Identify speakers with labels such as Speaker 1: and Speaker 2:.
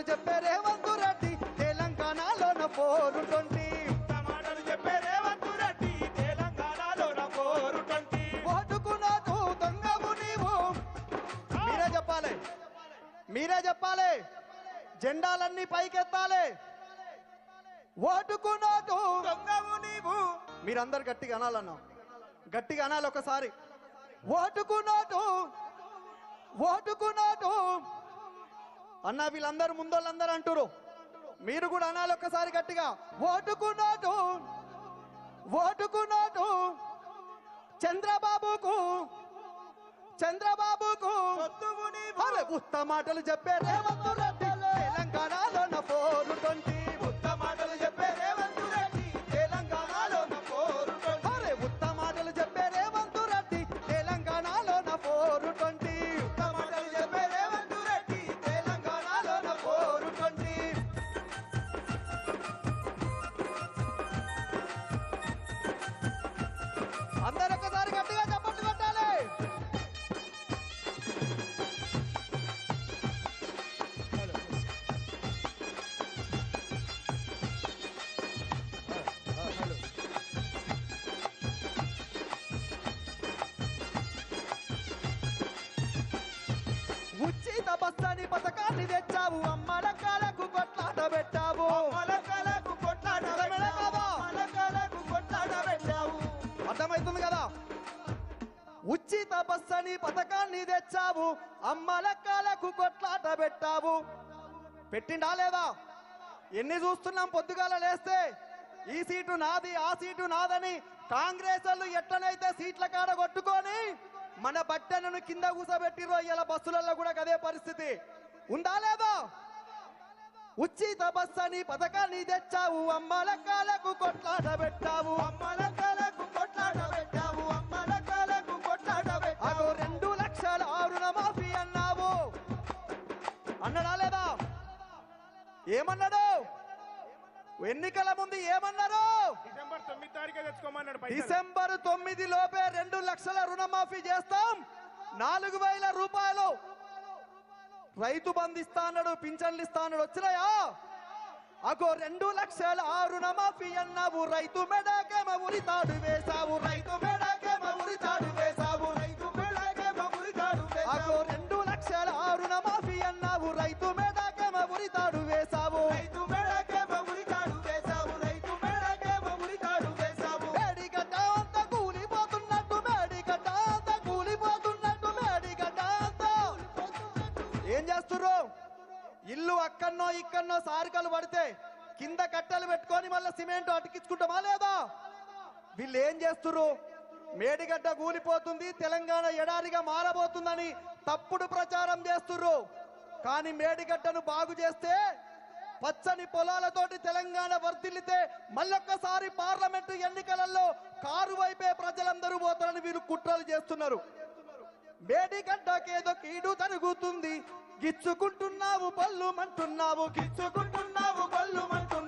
Speaker 1: మాటలు చెప్పే రేవంత్ రెడ్డి తెలంగాణలోన పోరు ట్వంటీ
Speaker 2: మాటలు చెప్పే రేవంత్ రెడ్డి తెలంగాణలో పోరు ట్వంటీ
Speaker 1: ఓటుకు నాకు దొంగవు నీవు. మీరే చెప్పాలి. మీరే చెప్పాలి. జెండాలన్నీ పైకెత్తాలి. ఓటుకు నాకు
Speaker 2: దొంగవు నీవు.
Speaker 1: మీరందరు గట్టిగా అనాలన్నా. గట్టిగా అనాలి ఒకసారి. ఓటుకు నోటు ఓటుకు నోటు అన్న వీళ్ళందరూ ముందోళ్ళందరూ అంటారు మీరు కూడా అనాలి ఒక్కసారి గట్టిగా. ఓటుకు నోటు ఓటుకు నోటు చంద్రబాబుకు చంద్రబాబుకు
Speaker 2: వద్దువు నీవు
Speaker 1: అరే ఉత్త మాటలు చెప్పే రేవంత్ ఉచిత బస్తాని పథకాన్ని తెచ్చావు. అమ్మల కాలకు కొట్లాట పెట్టావు.
Speaker 2: మలకలకు కొట్లాట పెట్టావు.
Speaker 1: అర్థమవుతుంది కదా? ఉచిత బస్ అని పథకాన్ని తెచ్చావు. అమ్మల కాలకు కొట్లాట పెట్టావు. పెట్టిండా లేదా? ఎన్ని చూస్తున్నాం పొద్దుగాల లేస్తే? ఈ సీటు నాది ఆ సీటు నాదని కాంగ్రెస్ వాళ్ళు ఎట్లనైతే సీట్ల కాడ కొట్టుకొని మన బట్టెలను కింద కూసబెట్టిరో ఇలా బస్సులలో కూడా అదే పరిస్థితి. ఉందా లేదా? ఉచిత బస్సు అని పథకాన్ని తెచ్చావు అమ్మల కాలకు కొట్లాట పెట్టావు.
Speaker 2: అమ్మలకలకు కొట్లాడబెట్టావు పెట్టావు అమ్మలకలకు
Speaker 1: కొట్లాడబెట్టావు
Speaker 2: పెట్టావు.
Speaker 1: రెండు లక్షల ఆరున మాఫీ అన్నావు. అన్నడా లేదా? ఏమన్నాడు? ఎన్నికల ముందు ఏమన్నారు?
Speaker 2: డిసెంబర్ తొమ్మిది తారీఖు తెచ్చుకోమన్నాడు.
Speaker 1: డిసెంబర్ తొమ్మిది లోపే రెండు లక్షల రుణమాఫీ చేస్తాం. నాలుగు వేల రూపాయలు. రైతు బంధు ఇస్తా అన్నాడు పింఛన్లు ఇస్తా అన్నాడు వచ్చినాయా? అగో రెండు లక్షల ఆ రుణమాఫీ అన్నావు రైతు మెడకేమ ఉరి తాడు వేసావు రైతు మెడకేమ చేస్తుర్రు? ఇల్లు అక్కన్నో ఇక్కడనో సారికలు పడితే కింద కట్టెలు పెట్టుకొని మళ్ళీ సిమెంట్ అటికించుకుంటామా లేదా? వీళ్ళు ఏం చేస్తుర్రు? మేడిగడ్డ కూలిపోతుంది తెలంగాణ ఎడారిగా మారబోతుందని తప్పుడు ప్రచారం చేస్తుర్రు. కానీ మేడిగడ్డను బాగు చేస్తే పచ్చని పొలాలతోటి తెలంగాణ వర్ధిల్లితే మళ్ళొక్కసారి పార్లమెంటు ఎన్నికలలో కారు వైపే ప్రజలందరూ పోతారని వీరు కుట్రలు చేస్తున్నారు. మేడిగడ్డకేదో కీడు జరుగుతుంది. గిచ్చుకుంటున్నావు పళ్ళు మంటున్నావు
Speaker 2: గిచ్చుకుంటున్నావు
Speaker 1: పళ్ళు మంటు